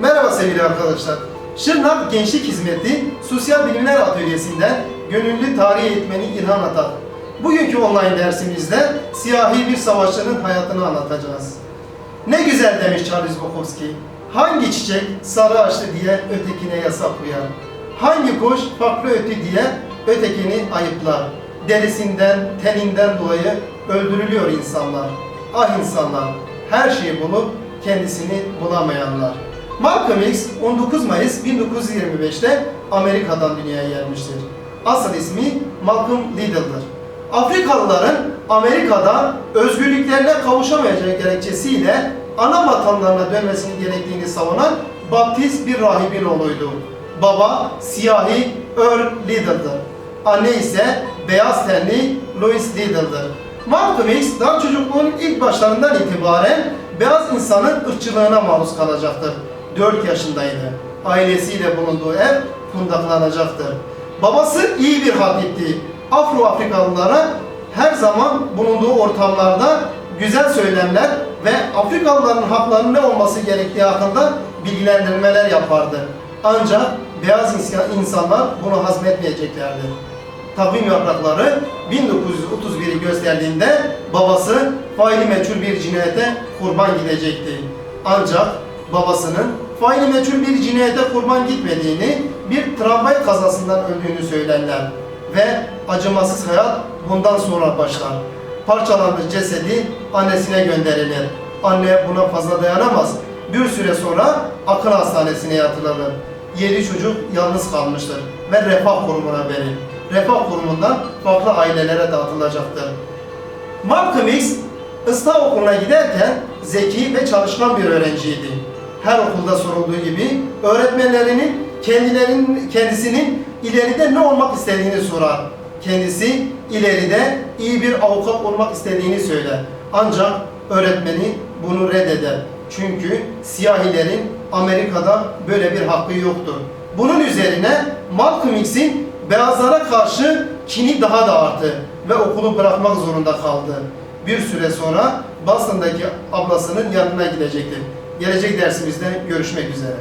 Merhaba sevgili arkadaşlar. Şırnak Gençlik Hizmeti Sosyal Bilimler Atölyesi'nden gönüllü tarih eğitmeni İlhan Atak. Bugünkü online dersimizde siyahi bir savaşçının hayatını anlatacağız. Ne güzel demiş Charles Bukowski. Hangi çiçek sarı açtı diye ötekine yasak uyar. Hangi kuş farklı ötü diye ötekini ayıplar. Derisinden, teninden dolayı öldürülüyor insanlar. Ah insanlar, her şeyi bulup kendisini bulamayanlar. Malcolm X 19 Mayıs 1925'te Amerika'dan dünyaya gelmiştir. Asıl ismi Malcolm Little'dır. Afrikalıların Amerika'da özgürlüklerine kavuşamayacağı gerekçesiyle ana vatanlarına dönmesini gerektiğini savunan Baptist bir rahibin oğluydu. Baba siyahi Earl Little'dır. Anne ise beyaz tenli Louis Little'dır. Malcolm X daha çocukluğunun ilk başlarından itibaren beyaz insanın ırkçılığına maruz kalacaktır. 4 yaşındaydı. Ailesiyle bulunduğu ev kundaklanacaktır. Babası iyi bir hatipti. Afro-Afrikalılara her zaman bulunduğu ortamlarda güzel söylemler ve Afrikalıların haklarının ne olması gerektiği hakkında bilgilendirmeler yapardı. Ancak beyaz insan- insanlar bunu hazmetmeyeceklerdi. Takvim yaprakları 1931'i gösterdiğinde babası faili meçhul bir cinayete kurban gidecekti. Ancak babasının faili meçhul bir cinayete kurban gitmediğini, bir tramvay kazasından öldüğünü söylerler. Ve acımasız hayat bundan sonra başlar. Parçalanmış cesedi annesine gönderilir. Anne buna fazla dayanamaz. Bir süre sonra akıl hastanesine yatırılır. Yedi çocuk yalnız kalmıştır ve refah kurumuna verilir. Refah kurumundan farklı ailelere dağıtılacaktır. Malcolm X ıslah okuluna giderken zeki ve çalışkan bir öğrenciydi. Her okulda sorulduğu gibi öğretmenlerinin kendilerinin kendisinin ileride ne olmak istediğini sorar. Kendisi ileride iyi bir avukat olmak istediğini söyler. Ancak öğretmeni bunu reddeder. Çünkü siyahilerin Amerika'da böyle bir hakkı yoktur. Bunun üzerine Malcolm X'in beyazlara karşı kini daha da arttı ve okulu bırakmak zorunda kaldı. Bir süre sonra Boston'daki ablasının yanına gidecektir. Gelecek dersimizde görüşmek üzere.